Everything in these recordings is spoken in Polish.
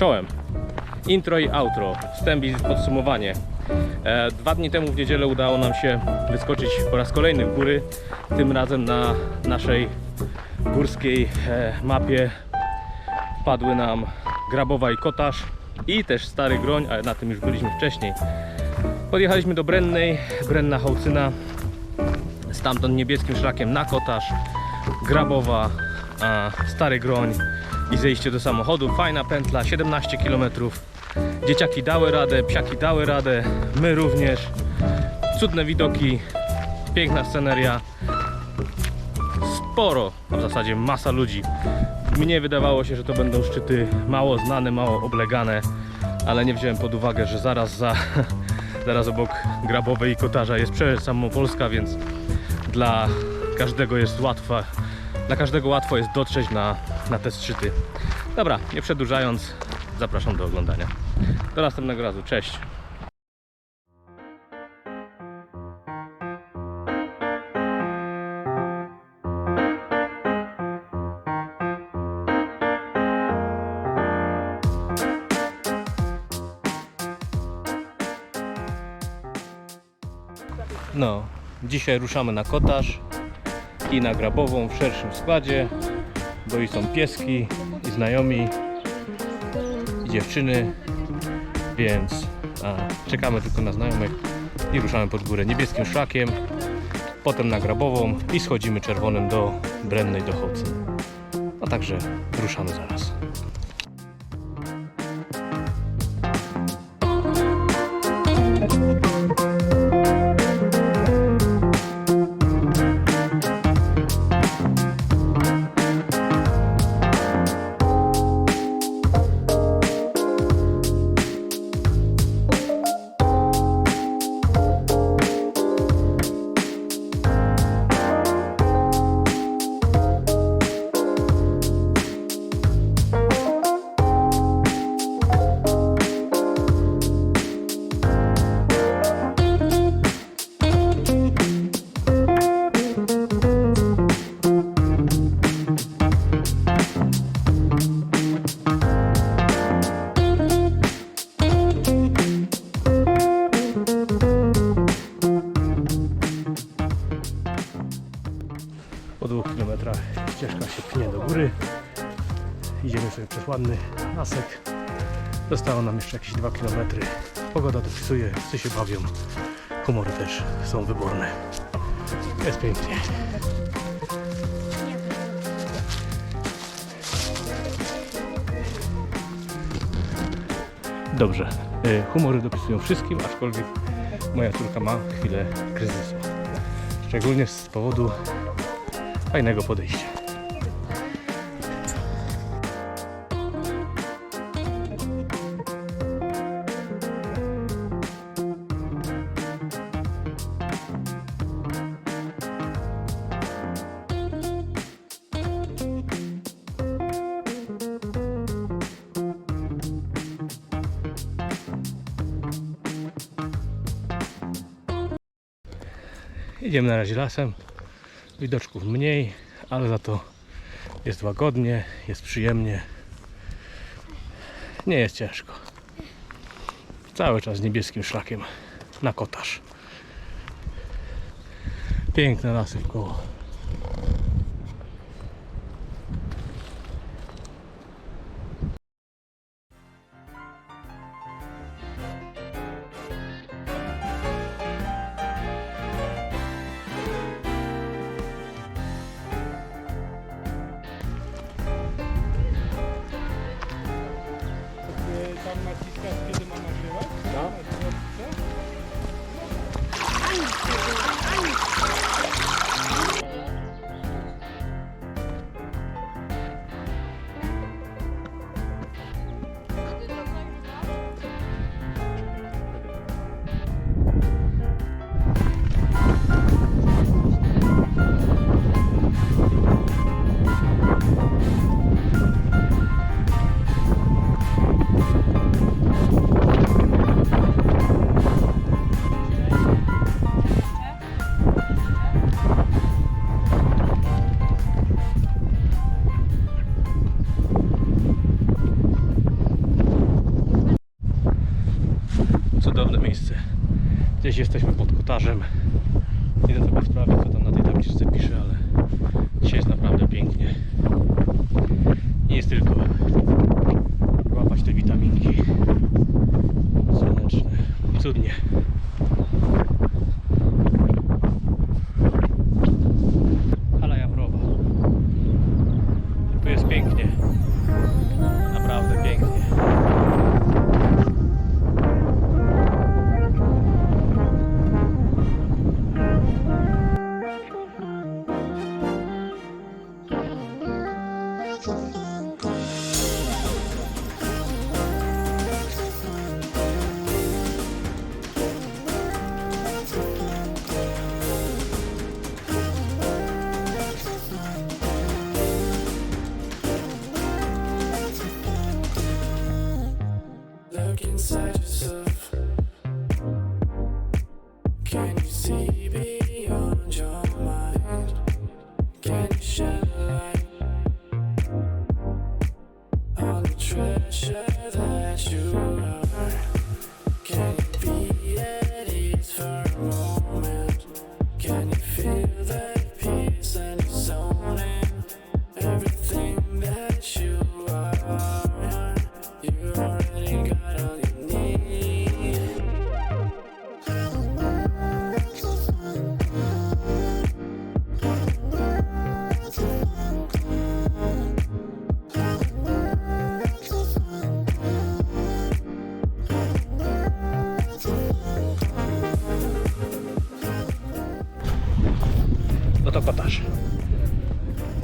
Czołem. Intro i outro, wstęp i podsumowanie. E, dwa dni temu w niedzielę udało nam się wyskoczyć po raz kolejny w góry. Tym razem na naszej górskiej e, mapie wpadły nam Grabowa i Kotarz i też Stary Groń, ale na tym już byliśmy wcześniej. Podjechaliśmy do Brennej, Brenna Hołcyna, stamtąd niebieskim szlakiem na Kotarz, Grabowa, Stary Groń i zejście do samochodu. Fajna pętla, 17 km. Dzieciaki dały radę, psiaki dały radę, my również. Cudne widoki, piękna sceneria. Sporo, a w zasadzie masa ludzi. Mnie wydawało się, że to będą szczyty mało znane, mało oblegane, ale nie wziąłem pod uwagę, że zaraz za, zaraz obok Grabowej i Kotarza jest przecież Samopolska, więc dla każdego jest łatwa, dla każdego łatwo jest dotrzeć na, na te szczyty. Dobra, nie przedłużając, zapraszam do oglądania. Do następnego razu, cześć! No, dzisiaj ruszamy na kotarz i na grabową w szerszym składzie, bo i są pieski i znajomi i dziewczyny, więc a, czekamy tylko na znajomych i ruszamy pod górę niebieskim szlakiem, potem na grabową i schodzimy czerwonym do Brennej do Hołcy. A także ruszamy zaraz. Po lasek. Zostało nam jeszcze jakieś 2 km. Pogoda dopisuje, psy się bawią. Humory też są wyborne. Jest pięknie. Dobrze. y, Humory dopisują wszystkim, aczkolwiek moja córka ma chwilę kryzysu. Szczególnie z powodu fajnego podejścia. Idziemy na razie lasem. Widoczków mniej, ale za to jest łagodnie, jest przyjemnie. Nie jest ciężko. Cały czas niebieskim szlakiem na kotarz. Piękne lasy w koło. Miejsce. Gdzieś jesteśmy pod kotarzem. Idę sobie sprawdzić, co tam na tej tabliczce pisze, ale dzisiaj jest naprawdę pięknie. Nie jest tylko łapać te witaminki słoneczne. Cudnie.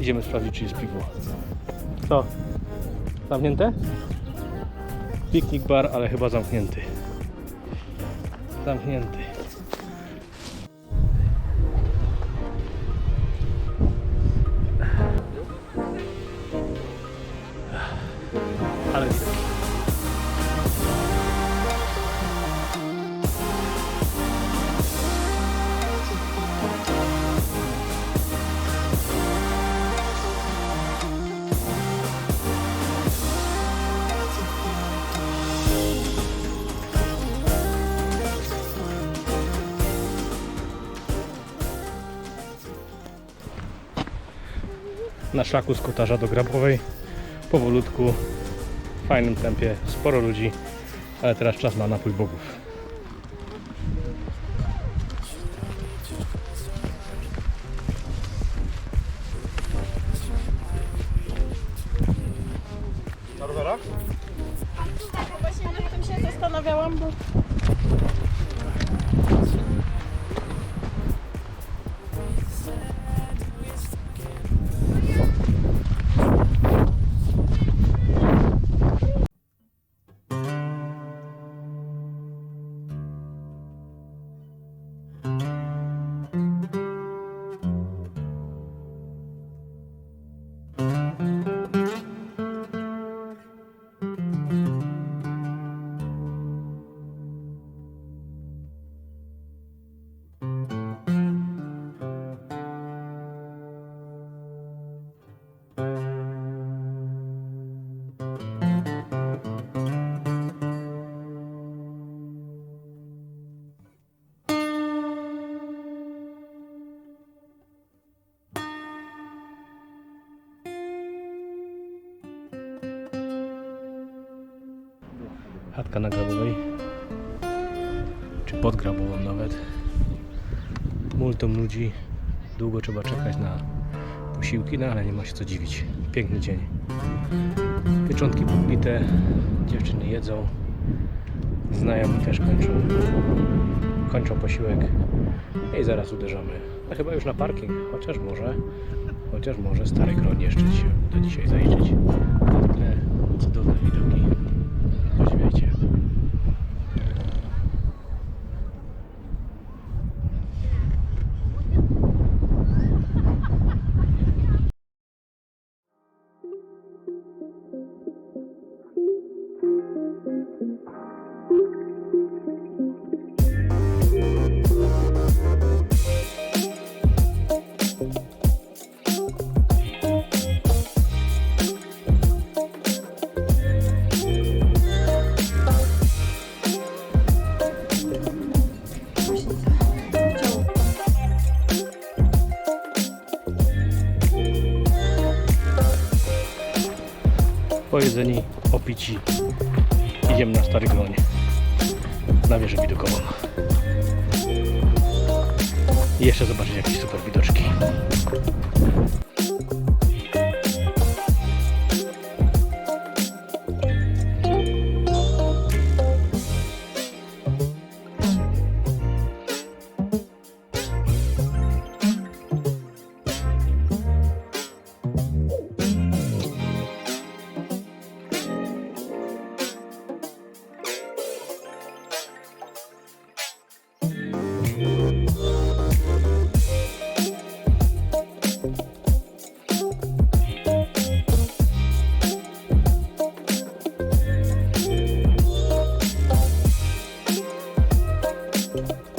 Idziemy sprawdzić, czy jest piwo. Co? Zamknięte? Piknik bar, ale chyba zamknięty. Zamknięty. Na szlaku z kotarza do Grabowej. Powolutku, w fajnym tempie, sporo ludzi, ale teraz czas na napój bogów. Na rowerach? Właśnie nad tym się zastanawiałam, bo Chatka na Grabowej, czy pod Grabową nawet. Multum ludzi, długo trzeba czekać na posiłki, no ale nie ma się co dziwić. Piękny dzień. Pieczątki podbite, dziewczyny jedzą, znajomi też kończą, kończą posiłek i zaraz uderzamy. No chyba już na parking, chociaż może, chociaż może Stary Groń jeszcze się uda dzisiaj zajrzeć. W tle cudowne widoki. Pojedzeni, opici. Idziemy na Stary Gronie. Na wieżę widokową. I jeszcze zobaczyć jakieś super widoczki. No,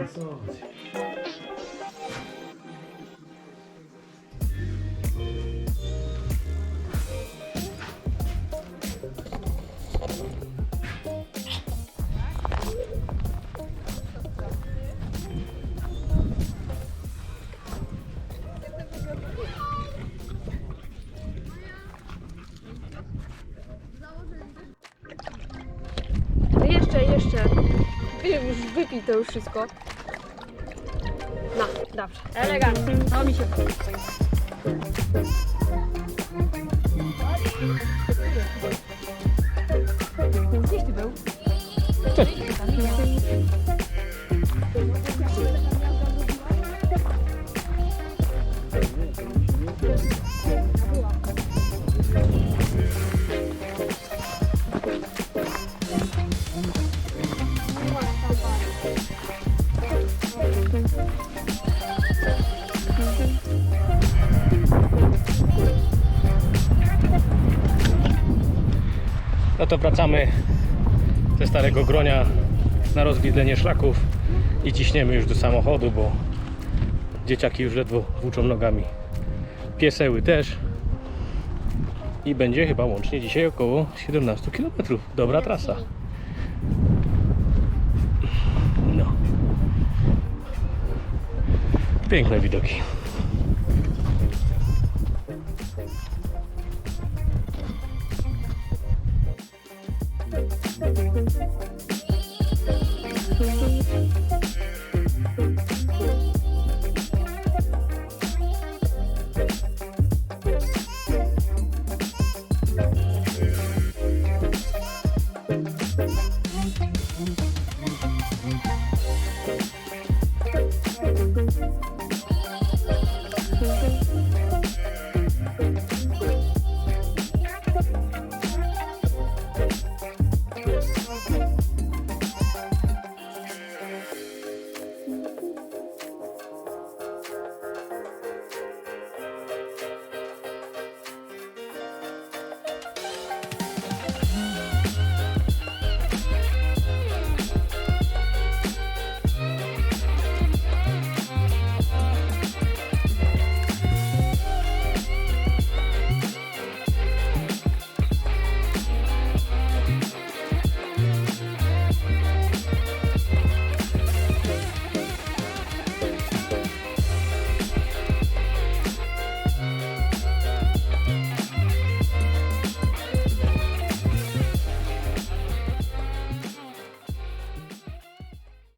No jeszcze, jeszcze. Wy, już wypij to już wszystko. No, dobrze. Elegancko. To mi się podoba. Gdzieś ty był? No to wracamy ze Starego Gronia na rozwidlenie szlaków i ciśniemy już do samochodu, bo dzieciaki już ledwo włóczą nogami. Pieseły też. I będzie chyba łącznie dzisiaj około 17 km. Dobra trasa. No. Piękne widoki.